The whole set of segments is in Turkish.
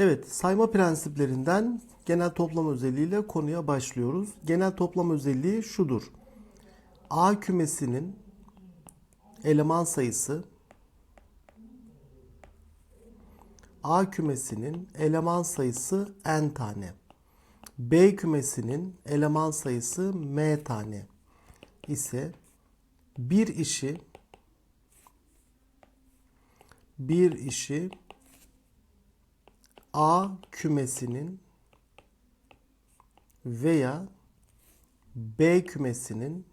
Evet, sayma prensiplerinden genel toplam özelliğiyle konuya başlıyoruz. Genel toplam özelliği şudur. A kümesinin eleman sayısı A kümesinin eleman sayısı n tane. B kümesinin eleman sayısı m tane ise bir işi bir işi A kümesinin veya B kümesinin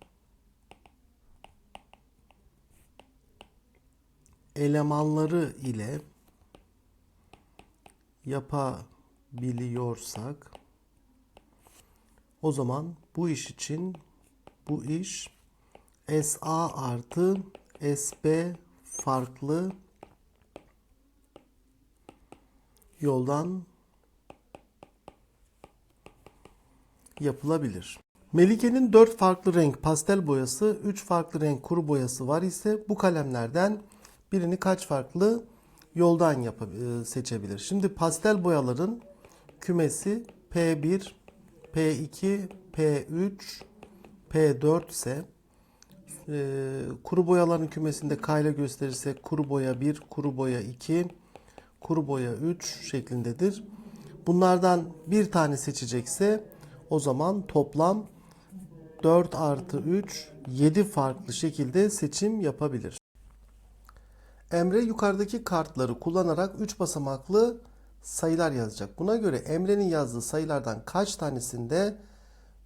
elemanları ile yapabiliyorsak o zaman bu iş için bu iş SA artı SB farklı yoldan yapılabilir. Melike'nin 4 farklı renk pastel boyası, 3 farklı renk kuru boyası var ise bu kalemlerden birini kaç farklı yoldan yap seçebilir? Şimdi pastel boyaların kümesi P1, P2, P3, P4 ise e, kuru boyaların kümesinde K ile gösterirsek kuru boya 1, kuru boya 2, kuru boya 3 şeklindedir. Bunlardan bir tane seçecekse o zaman toplam 4 artı 3 7 farklı şekilde seçim yapabilir. Emre yukarıdaki kartları kullanarak 3 basamaklı sayılar yazacak. Buna göre Emre'nin yazdığı sayılardan kaç tanesinde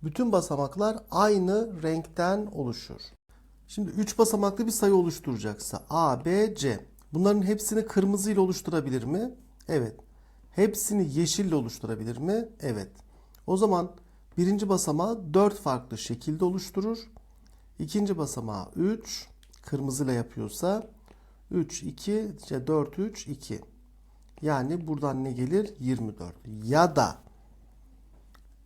bütün basamaklar aynı renkten oluşur? Şimdi 3 basamaklı bir sayı oluşturacaksa A, B, C. Bunların hepsini kırmızı ile oluşturabilir mi? Evet. Hepsini yeşille oluşturabilir mi? Evet. O zaman birinci basamağı 4 farklı şekilde oluşturur. İkinci basamağı 3. Kırmızıyla yapıyorsa 3, 2, 4, 3, 2. Yani buradan ne gelir? 24. Ya da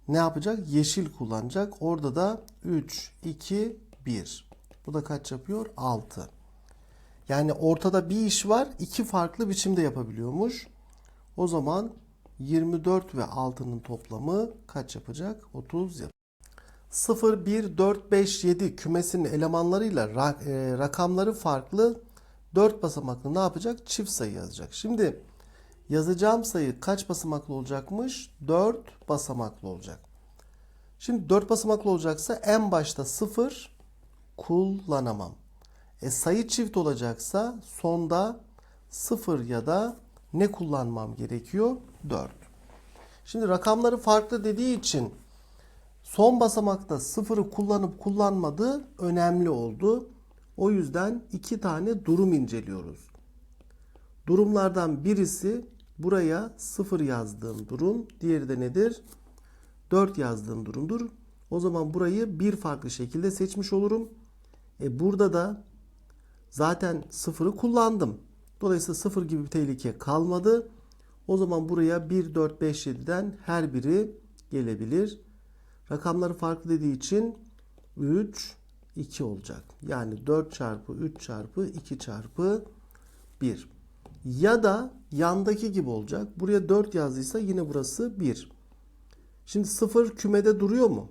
ne yapacak? Yeşil kullanacak. Orada da 3, 2, 1. Bu da kaç yapıyor? 6. Yani ortada bir iş var. iki farklı biçimde yapabiliyormuş. O zaman 24 ve 6'nın toplamı kaç yapacak? 30 yapacak. 0, 1, 4, 5, 7 kümesinin elemanlarıyla e, rakamları farklı 4 basamaklı ne yapacak? Çift sayı yazacak. Şimdi yazacağım sayı kaç basamaklı olacakmış? 4 basamaklı olacak. Şimdi 4 basamaklı olacaksa en başta 0 kullanamam. E, sayı çift olacaksa sonda 0 ya da ne kullanmam gerekiyor? 4. Şimdi rakamları farklı dediği için son basamakta 0'ı kullanıp kullanmadığı önemli oldu. O yüzden iki tane durum inceliyoruz. Durumlardan birisi buraya 0 yazdığım durum. Diğeri de nedir? 4 yazdığım durumdur. O zaman burayı bir farklı şekilde seçmiş olurum. E burada da zaten sıfırı kullandım. Dolayısıyla sıfır gibi bir tehlike kalmadı. O zaman buraya 1, 4, 5, 7'den her biri gelebilir. Rakamları farklı dediği için 3, 2 olacak. Yani 4 çarpı 3 çarpı 2 çarpı 1. Ya da yandaki gibi olacak. Buraya 4 yazdıysa yine burası 1. Şimdi 0 kümede duruyor mu?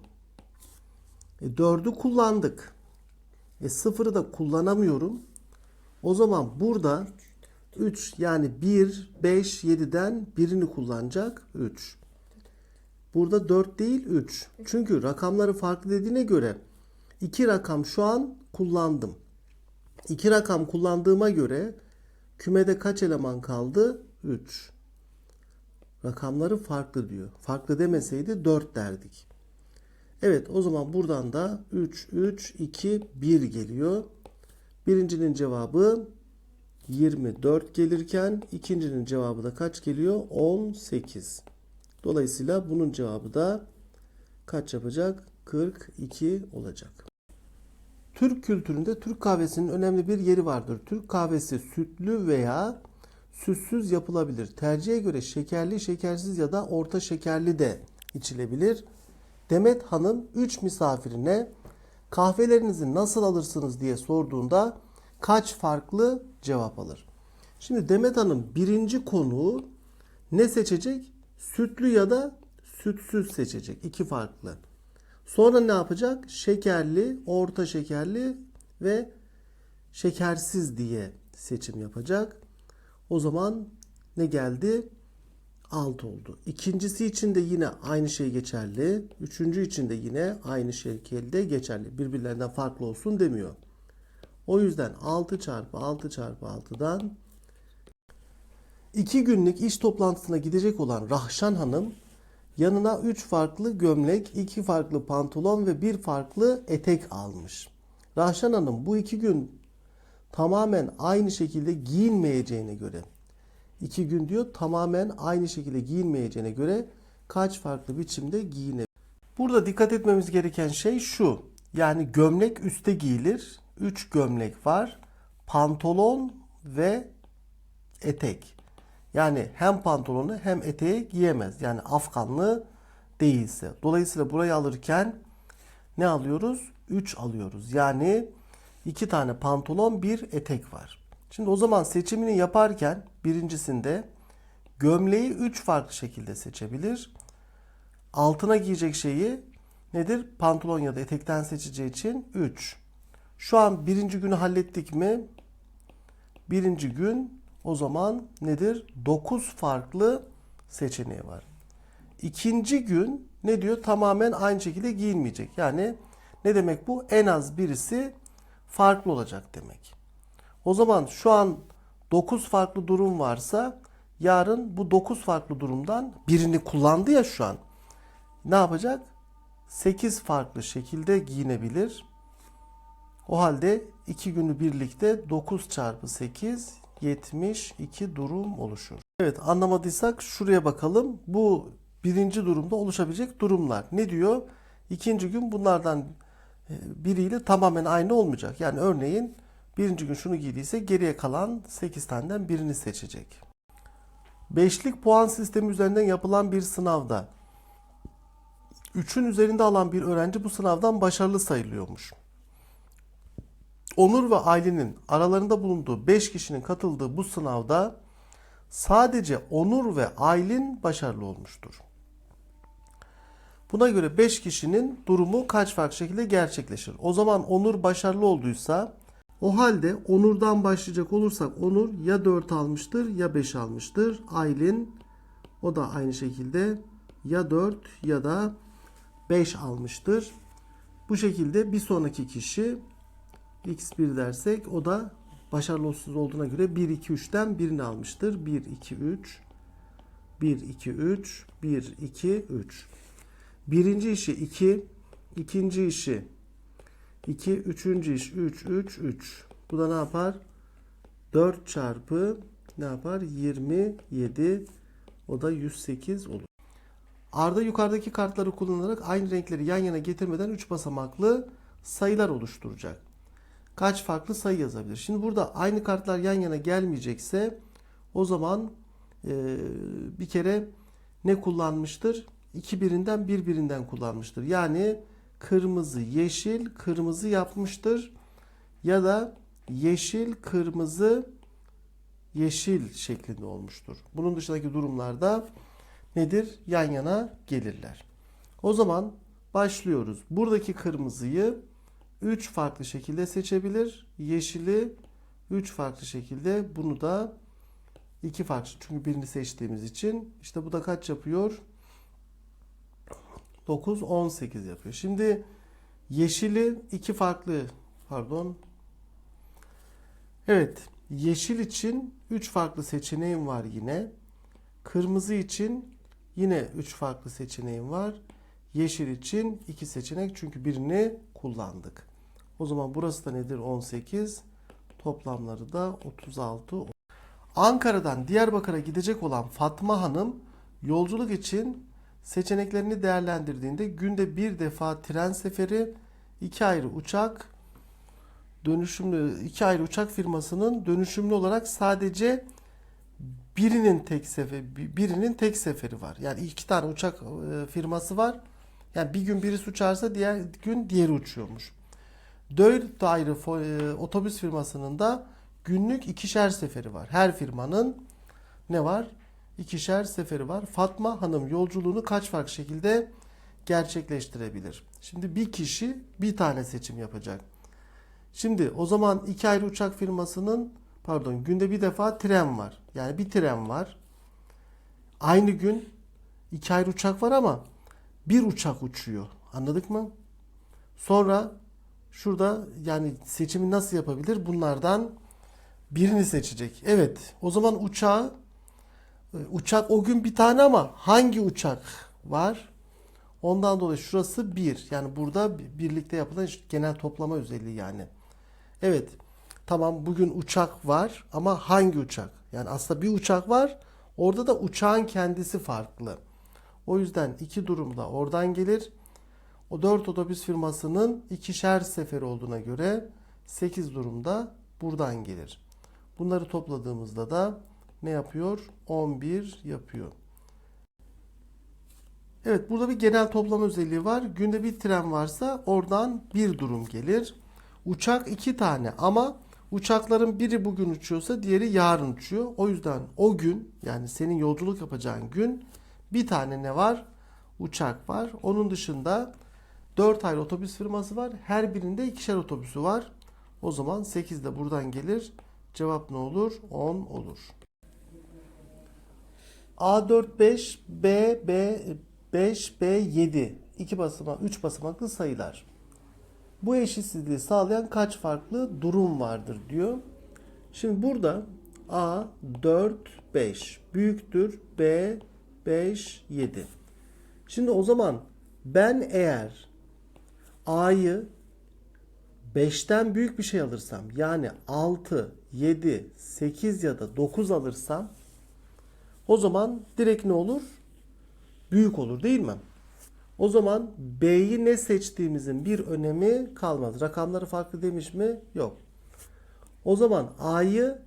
E 4'ü kullandık. E 0'ı da kullanamıyorum. O zaman burada 3 yani 1, 5, 7'den birini kullanacak 3. Burada 4 değil 3. Çünkü rakamları farklı dediğine göre iki rakam şu an kullandım. İki rakam kullandığıma göre kümede kaç eleman kaldı? 3. Rakamları farklı diyor. Farklı demeseydi 4 derdik. Evet o zaman buradan da 3, 3, 2, 1 geliyor. Birincinin cevabı 24 gelirken ikincinin cevabı da kaç geliyor? 18. Dolayısıyla bunun cevabı da kaç yapacak? 42 olacak. Türk kültüründe Türk kahvesinin önemli bir yeri vardır. Türk kahvesi sütlü veya sütsüz yapılabilir. Tercihe göre şekerli, şekersiz ya da orta şekerli de içilebilir. Demet Hanım 3 misafirine kahvelerinizi nasıl alırsınız diye sorduğunda kaç farklı cevap alır? Şimdi Demet Hanım birinci konuğu Ne seçecek? Sütlü ya da sütsüz seçecek. İki farklı. Sonra ne yapacak? Şekerli, orta şekerli ve şekersiz diye seçim yapacak. O zaman ne geldi? 6 oldu. İkincisi için de yine aynı şey geçerli. Üçüncü için de yine aynı şekilde geçerli. Birbirlerinden farklı olsun demiyor. O yüzden 6 çarpı 6 çarpı 6'dan 2 günlük iş toplantısına gidecek olan Rahşan Hanım yanına 3 farklı gömlek, 2 farklı pantolon ve 1 farklı etek almış. Rahşan Hanım bu 2 gün tamamen aynı şekilde giyinmeyeceğine göre 2 gün diyor tamamen aynı şekilde giyinmeyeceğine göre kaç farklı biçimde giyinebilir? Burada dikkat etmemiz gereken şey şu. Yani gömlek üste giyilir. 3 gömlek var. Pantolon ve etek. Yani hem pantolonu hem eteği giyemez. Yani Afganlı değilse. Dolayısıyla burayı alırken ne alıyoruz? 3 alıyoruz. Yani 2 tane pantolon, bir etek var. Şimdi o zaman seçimini yaparken birincisinde gömleği 3 farklı şekilde seçebilir. Altına giyecek şeyi nedir? Pantolon ya da etekten seçeceği için 3. Şu an birinci günü hallettik mi? Birinci gün o zaman nedir? 9 farklı seçeneği var. İkinci gün ne diyor? Tamamen aynı şekilde giyinmeyecek. Yani ne demek bu? En az birisi farklı olacak demek. O zaman şu an 9 farklı durum varsa yarın bu 9 farklı durumdan birini kullandı ya şu an. Ne yapacak? 8 farklı şekilde giyinebilir. O halde 2 günü birlikte 9 çarpı 8 72 durum oluşur. Evet anlamadıysak şuraya bakalım. Bu birinci durumda oluşabilecek durumlar. Ne diyor? İkinci gün bunlardan e, biriyle tamamen aynı olmayacak. Yani örneğin birinci gün şunu giydiyse geriye kalan 8 taneden birini seçecek. Beşlik puan sistemi üzerinden yapılan bir sınavda 3'ün üzerinde alan bir öğrenci bu sınavdan başarılı sayılıyormuş. Onur ve Aylin'in aralarında bulunduğu 5 kişinin katıldığı bu sınavda sadece Onur ve Aylin başarılı olmuştur. Buna göre 5 kişinin durumu kaç farklı şekilde gerçekleşir? O zaman Onur başarılı olduysa o halde Onur'dan başlayacak olursak Onur ya 4 almıştır ya 5 almıştır. Aylin o da aynı şekilde ya 4 ya da 5 almıştır. Bu şekilde bir sonraki kişi x1 dersek o da başarılı olsuz olduğuna göre 1 2 3'ten birini almıştır. 1 2 3 1 2 3 1 2 3. Birinci işi 2, ikinci işi 2, üçüncü iş 3 3 3. Bu da ne yapar? 4 çarpı ne yapar? 27 o da 108 olur. Arda yukarıdaki kartları kullanarak aynı renkleri yan yana getirmeden 3 basamaklı sayılar oluşturacak. Kaç farklı sayı yazabilir? Şimdi burada aynı kartlar yan yana gelmeyecekse o zaman e, bir kere ne kullanmıştır? İki birinden bir birinden kullanmıştır. Yani kırmızı, yeşil, kırmızı yapmıştır. Ya da yeşil, kırmızı, yeşil şeklinde olmuştur. Bunun dışındaki durumlarda nedir? Yan yana gelirler. O zaman başlıyoruz. Buradaki kırmızıyı 3 farklı şekilde seçebilir. Yeşili 3 farklı şekilde. Bunu da 2 farklı. Çünkü birini seçtiğimiz için. işte bu da kaç yapıyor? 9, 18 yapıyor. Şimdi yeşili iki farklı pardon. Evet. Yeşil için 3 farklı seçeneğim var yine. Kırmızı için yine 3 farklı seçeneğim var. Yeşil için 2 seçenek çünkü birini kullandık. O zaman burası da nedir? 18. Toplamları da 36. Ankara'dan Diyarbakır'a gidecek olan Fatma Hanım yolculuk için seçeneklerini değerlendirdiğinde günde bir defa tren seferi, iki ayrı uçak, dönüşümlü iki ayrı uçak firmasının dönüşümlü olarak sadece birinin tek seferi birinin tek seferi var. Yani iki tane uçak e, firması var. Yani bir gün birisi uçarsa diğer gün diğeri uçuyormuş. Dört ayrı e, otobüs firmasının da günlük ikişer seferi var. Her firmanın ne var? İkişer seferi var. Fatma Hanım yolculuğunu kaç farklı şekilde gerçekleştirebilir? Şimdi bir kişi bir tane seçim yapacak. Şimdi o zaman iki ayrı uçak firmasının pardon günde bir defa tren var. Yani bir tren var. Aynı gün iki ayrı uçak var ama bir uçak uçuyor. Anladık mı? Sonra şurada yani seçimi nasıl yapabilir? Bunlardan birini seçecek. Evet. O zaman uçağı uçak o gün bir tane ama hangi uçak var? Ondan dolayı şurası bir. Yani burada birlikte yapılan genel toplama özelliği yani. Evet. Tamam bugün uçak var ama hangi uçak? Yani aslında bir uçak var. Orada da uçağın kendisi farklı. O yüzden iki durumda oradan gelir. O 4 otobüs firmasının ikişer seferi olduğuna göre 8 durumda buradan gelir. Bunları topladığımızda da ne yapıyor? 11 yapıyor. Evet burada bir genel toplama özelliği var. Günde bir tren varsa oradan bir durum gelir. Uçak iki tane ama uçakların biri bugün uçuyorsa diğeri yarın uçuyor. O yüzden o gün yani senin yolculuk yapacağın gün bir tane ne var? Uçak var. Onun dışında 4 ayrı otobüs firması var. Her birinde ikişer otobüsü var. O zaman 8 de buradan gelir. Cevap ne olur? 10 olur. A45, B, B, 5, B, 7. 2 basamak, 3 basamaklı sayılar. Bu eşitsizliği sağlayan kaç farklı durum vardır diyor. Şimdi burada A 4, 5 büyüktür B 5, 7. Şimdi o zaman ben eğer A'yı 5'ten büyük bir şey alırsam yani 6, 7, 8 ya da 9 alırsam o zaman direkt ne olur? Büyük olur değil mi? O zaman B'yi ne seçtiğimizin bir önemi kalmaz. Rakamları farklı demiş mi? Yok. O zaman A'yı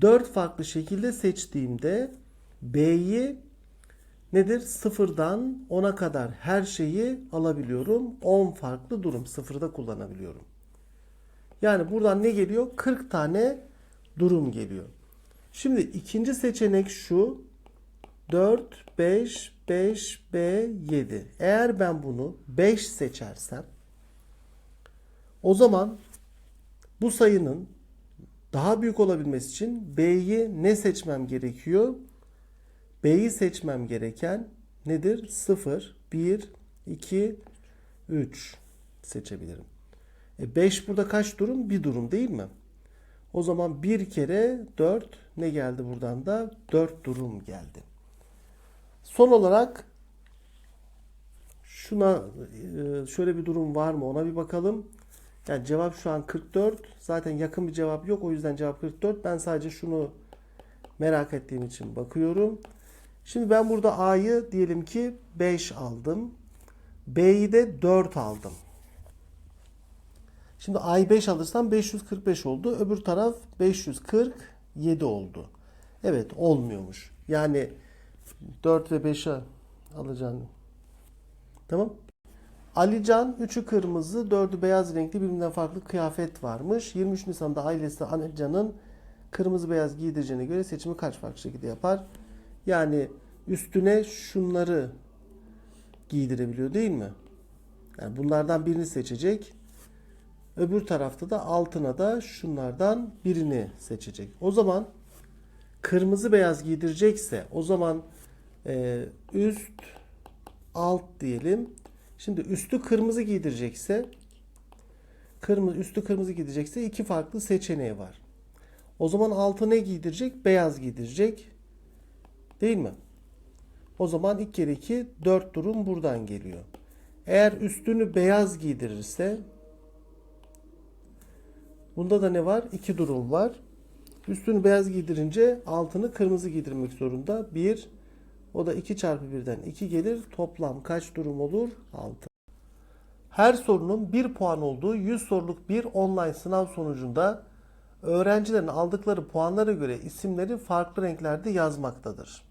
4 farklı şekilde seçtiğimde B'yi nedir? Sıfırdan 10'a kadar her şeyi alabiliyorum. 10 farklı durum sıfırda kullanabiliyorum. Yani buradan ne geliyor? 40 tane durum geliyor. Şimdi ikinci seçenek şu. 4, 5, 5, B, 7. Eğer ben bunu 5 seçersem o zaman bu sayının daha büyük olabilmesi için B'yi ne seçmem gerekiyor? B'yi seçmem gereken nedir? 0, 1, 2, 3 seçebilirim. E 5 burada kaç durum? Bir durum değil mi? O zaman bir kere 4 ne geldi buradan da? 4 durum geldi. Son olarak şuna e, şöyle bir durum var mı ona bir bakalım. Yani cevap şu an 44. Zaten yakın bir cevap yok. O yüzden cevap 44. Ben sadece şunu merak ettiğim için bakıyorum. Şimdi ben burada A'yı diyelim ki 5 aldım. B'yi de 4 aldım. Şimdi A'yı 5 alırsam 545 oldu. Öbür taraf 547 oldu. Evet olmuyormuş. Yani 4 ve 5'e alacaksın. Tamam. Alican 3'ü kırmızı, 4'ü beyaz renkli birbirinden farklı kıyafet varmış. 23 Nisan'da ailesi Alican'ın kırmızı beyaz giydireceğine göre seçimi kaç farklı şekilde yapar? Yani üstüne şunları giydirebiliyor değil mi? Yani bunlardan birini seçecek. Öbür tarafta da altına da şunlardan birini seçecek. O zaman kırmızı beyaz giydirecekse o zaman e, üst alt diyelim. Şimdi üstü kırmızı giydirecekse kırmızı üstü kırmızı giydirecekse iki farklı seçeneği var. O zaman altı ne giydirecek? Beyaz giydirecek. Değil mi? O zaman 2 kere 2 4 durum buradan geliyor. Eğer üstünü beyaz giydirirse bunda da ne var? 2 durum var. Üstünü beyaz giydirince altını kırmızı giydirmek zorunda. 1 o da 2 çarpı 1'den 2 gelir. Toplam kaç durum olur? 6. Her sorunun 1 puan olduğu 100 soruluk bir online sınav sonucunda öğrencilerin aldıkları puanlara göre isimleri farklı renklerde yazmaktadır.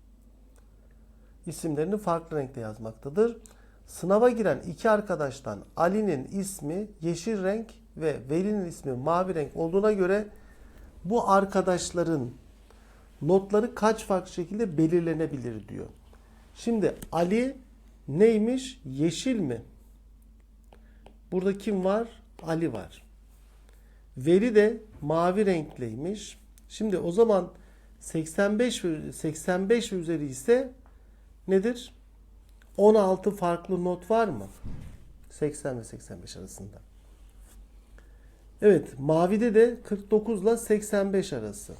İsimlerini farklı renkte yazmaktadır. Sınava giren iki arkadaştan Ali'nin ismi yeşil renk ve Veli'nin ismi mavi renk olduğuna göre bu arkadaşların notları kaç farklı şekilde belirlenebilir diyor. Şimdi Ali neymiş? Yeşil mi? Burada kim var? Ali var. Veri de mavi renkliymiş. Şimdi o zaman 85 ve 85 ve üzeri ise nedir? 16 farklı not var mı? 80 ve 85 arasında. Evet, mavide de 49 ile 85 arası.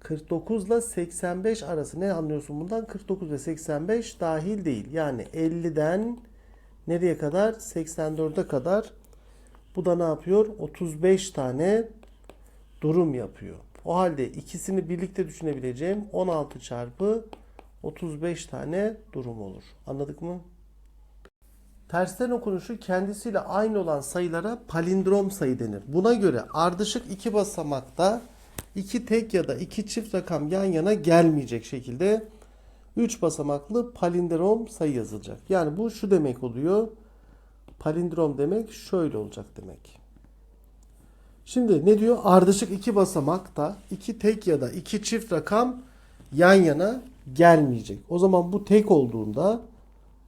49 ile 85 arası. Ne anlıyorsun bundan? 49 ve 85 dahil değil. Yani 50'den nereye kadar? 84'e kadar. Bu da ne yapıyor? 35 tane durum yapıyor. O halde ikisini birlikte düşünebileceğim 16 çarpı 35 tane durum olur. Anladık mı? Tersten okunuşu kendisiyle aynı olan sayılara palindrom sayı denir. Buna göre ardışık iki basamakta iki tek ya da iki çift rakam yan yana gelmeyecek şekilde 3 basamaklı palindrom sayı yazılacak. Yani bu şu demek oluyor. Palindrom demek şöyle olacak demek. Şimdi ne diyor? Ardışık iki basamakta iki tek ya da iki çift rakam yan yana gelmeyecek. O zaman bu tek olduğunda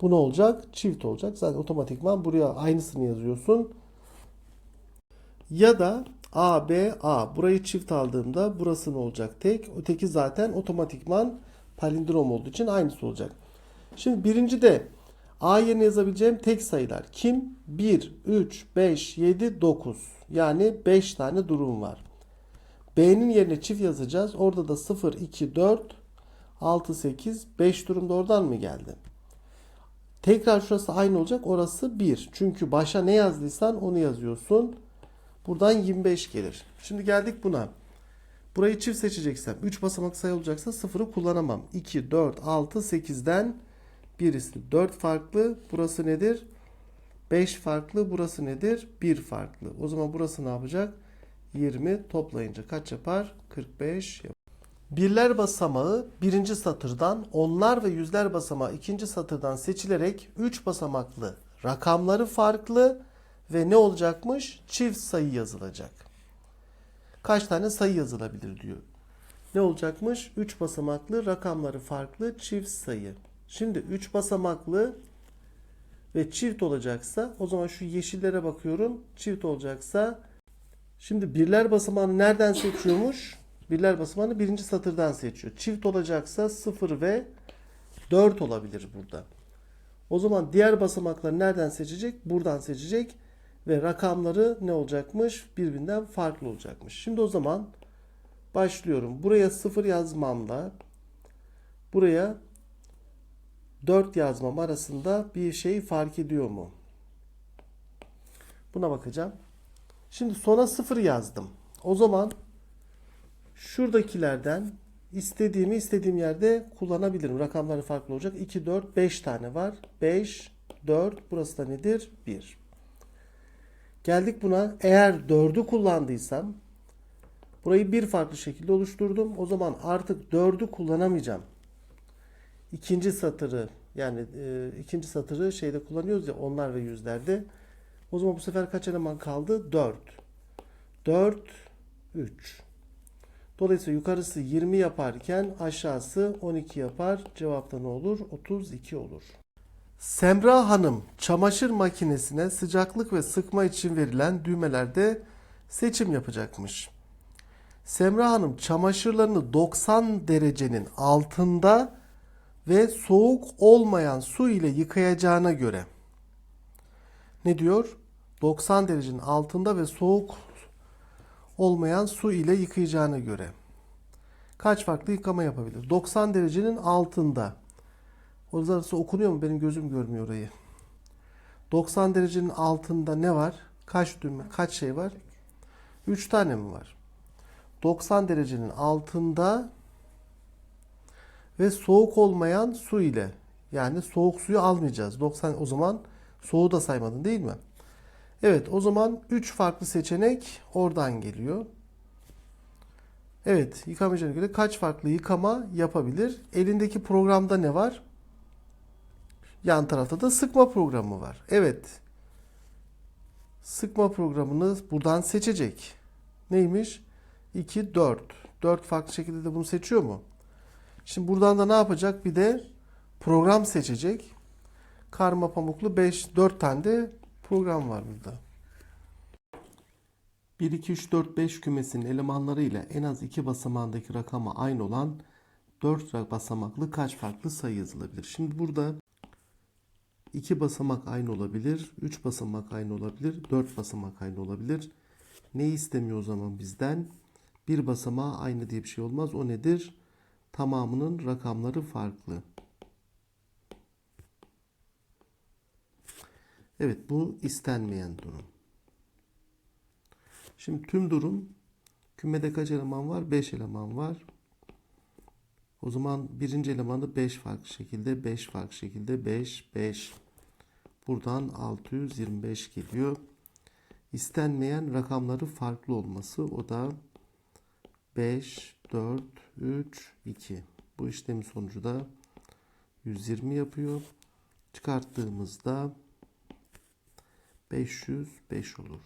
bu ne olacak? Çift olacak. Zaten otomatikman buraya aynısını yazıyorsun. Ya da A, B, A. Burayı çift aldığımda burası ne olacak? Tek. Öteki zaten otomatikman palindrom olduğu için aynısı olacak. Şimdi birinci de A yerine yazabileceğim tek sayılar. Kim? 1, 3, 5, 7, 9. Yani 5 tane durum var. B'nin yerine çift yazacağız. Orada da 0, 2, 4, 6, 8, 5 durumda oradan mı geldi? Tekrar şurası aynı olacak. Orası 1. Çünkü başa ne yazdıysan onu yazıyorsun. Buradan 25 gelir. Şimdi geldik buna. Burayı çift seçeceksem 3 basamak sayı olacaksa 0'ı kullanamam. 2, 4, 6, 8'den birisi 4 farklı. Burası nedir? 5 farklı. Burası nedir? 1 farklı. O zaman burası ne yapacak? 20 toplayınca kaç yapar? 45 yapar. Birler basamağı birinci satırdan, onlar ve yüzler basamağı ikinci satırdan seçilerek 3 basamaklı rakamları farklı ve ne olacakmış? Çift sayı yazılacak. Kaç tane sayı yazılabilir diyor. Ne olacakmış? 3 basamaklı rakamları farklı çift sayı. Şimdi 3 basamaklı ve çift olacaksa o zaman şu yeşillere bakıyorum. Çift olacaksa şimdi birler basamağını nereden seçiyormuş? Birler basamağını birinci satırdan seçiyor. Çift olacaksa 0 ve 4 olabilir burada. O zaman diğer basamakları nereden seçecek? Buradan seçecek ve rakamları ne olacakmış? Birbirinden farklı olacakmış. Şimdi o zaman başlıyorum. Buraya 0 yazmamla buraya 4 yazmam arasında bir şey fark ediyor mu? Buna bakacağım. Şimdi sona 0 yazdım. O zaman şuradakilerden istediğimi istediğim yerde kullanabilirim. Rakamları farklı olacak. 2, 4, 5 tane var. 5, 4. Burası da nedir? 1. Geldik buna. Eğer 4'ü kullandıysam burayı bir farklı şekilde oluşturdum. O zaman artık 4'ü kullanamayacağım. İkinci satırı yani e, ikinci satırı şeyde kullanıyoruz ya onlar ve yüzlerde. O zaman bu sefer kaç eleman kaldı? 4. 4, 3. Dolayısıyla yukarısı 20 yaparken aşağısı 12 yapar. Cevapta ne olur? 32 olur. Semra Hanım çamaşır makinesine sıcaklık ve sıkma için verilen düğmelerde seçim yapacakmış. Semra Hanım çamaşırlarını 90 derecenin altında ve soğuk olmayan su ile yıkayacağına göre ne diyor? 90 derecenin altında ve soğuk olmayan su ile yıkayacağına göre kaç farklı yıkama yapabilir? 90 derecenin altında. Orası okunuyor mu? Benim gözüm görmüyor orayı. 90 derecenin altında ne var? Kaç düğme, kaç şey var? 3 tane mi var? 90 derecenin altında ve soğuk olmayan su ile yani soğuk suyu almayacağız. 90 o zaman soğuğu da saymadın değil mi? Evet o zaman 3 farklı seçenek oradan geliyor. Evet yıkamayacağına göre kaç farklı yıkama yapabilir? Elindeki programda ne var? Yan tarafta da sıkma programı var. Evet. Sıkma programını buradan seçecek. Neymiş? 2, 4. 4 farklı şekilde de bunu seçiyor mu? Şimdi buradan da ne yapacak? Bir de program seçecek. Karma pamuklu 5 4 tane de program var burada. 1 2 3 4 5 kümesinin elemanları ile en az 2 basamağındaki rakama aynı olan 4 basamaklı kaç farklı sayı yazılabilir? Şimdi burada 2 basamak aynı olabilir, 3 basamak aynı olabilir, 4 basamak aynı olabilir. Ne istemiyor o zaman bizden? Bir basamağı aynı diye bir şey olmaz. O nedir? Tamamının rakamları farklı. Evet bu istenmeyen durum. Şimdi tüm durum kümede kaç eleman var? 5 eleman var. O zaman birinci elemanı 5 farklı şekilde, 5 farklı şekilde, 5, 5. Buradan 625 geliyor. İstenmeyen rakamları farklı olması o da 5, 4, 3, 2. Bu işlemin sonucu da 120 yapıyor. Çıkarttığımızda 505 olur.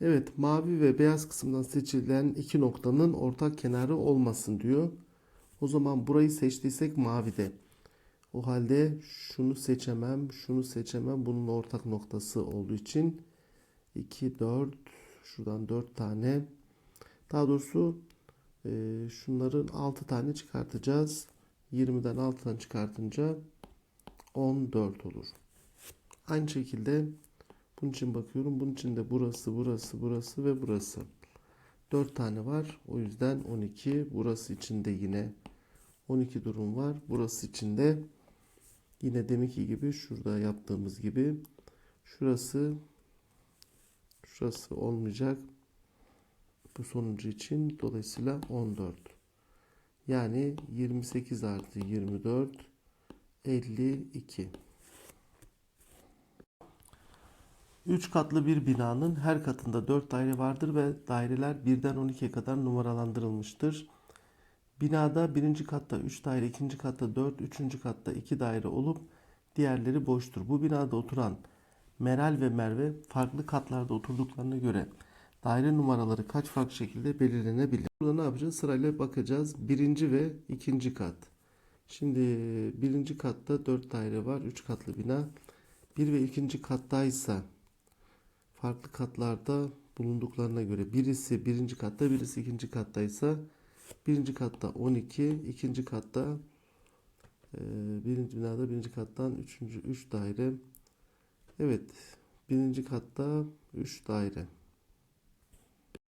Evet, mavi ve beyaz kısımdan seçilen iki noktanın ortak kenarı olmasın diyor. O zaman burayı seçtiysek mavide. O halde şunu seçemem, şunu seçemem. Bunun ortak noktası olduğu için 2, 4, şuradan 4 tane. Daha doğrusu e, şunların 6 tane çıkartacağız. 20'den 6 tane çıkartınca 14 olur. Aynı şekilde bunun için bakıyorum. Bunun için de burası, burası, burası ve burası. 4 tane var. O yüzden 12. Burası için de yine 12 durum var. Burası için de yine deminki gibi şurada yaptığımız gibi şurası şurası olmayacak. Bu sonuncu için dolayısıyla 14. Yani 28 artı 24 52. 3 katlı bir binanın her katında 4 daire vardır ve daireler 1'den 12'ye kadar numaralandırılmıştır. Binada birinci katta 3 daire, ikinci katta 4, üçüncü katta 2 daire olup diğerleri boştur. Bu binada oturan Meral ve Merve farklı katlarda oturduklarına göre daire numaraları kaç farklı şekilde belirlenebilir? Burada ne yapacağız? Sırayla bakacağız. Birinci ve ikinci kat. Şimdi birinci katta 4 daire var. 3 katlı bina. Bir ve ikinci kattaysa farklı katlarda bulunduklarına göre birisi birinci katta birisi ikinci kattaysa birinci katta 12 ikinci katta e, birinci binada birinci kattan üçüncü 3 daire evet birinci katta 3 daire